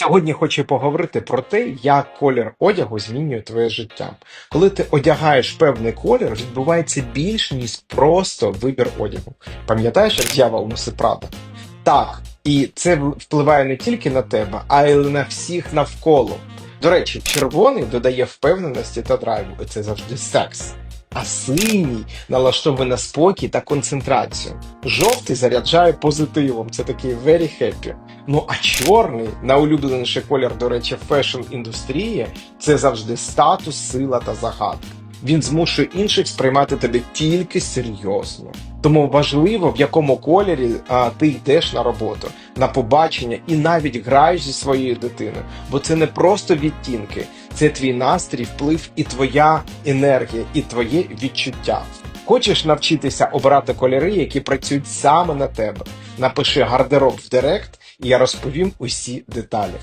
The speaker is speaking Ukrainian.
Сьогодні хочу поговорити про те, як колір одягу змінює твоє життя. Коли ти одягаєш певний колір, відбувається більш ніж просто вибір одягу. Пам'ятаєш, як дьявол носить Прада? Так, і це впливає не тільки на тебе, а й на всіх навколо. До речі, червоний додає впевненості та драйву, і це завжди секс. А синій налаштовує на спокій та концентрацію. Жовтий заряджає позитивом, це такий very happy. Ну а чорний, найулюбленіший колір, до речі, фешн індустрії, це завжди статус, сила та загадка. Він змушує інших сприймати тебе тільки серйозно. Тому важливо, в якому кольорі а, ти йдеш на роботу, на побачення і навіть граєш зі своєю дитиною. Бо це не просто відтінки, це твій настрій, вплив і твоя енергія, і твоє відчуття. Хочеш навчитися обирати кольори, які працюють саме на тебе? Напиши гардероб в Директ, і я розповім усі деталі.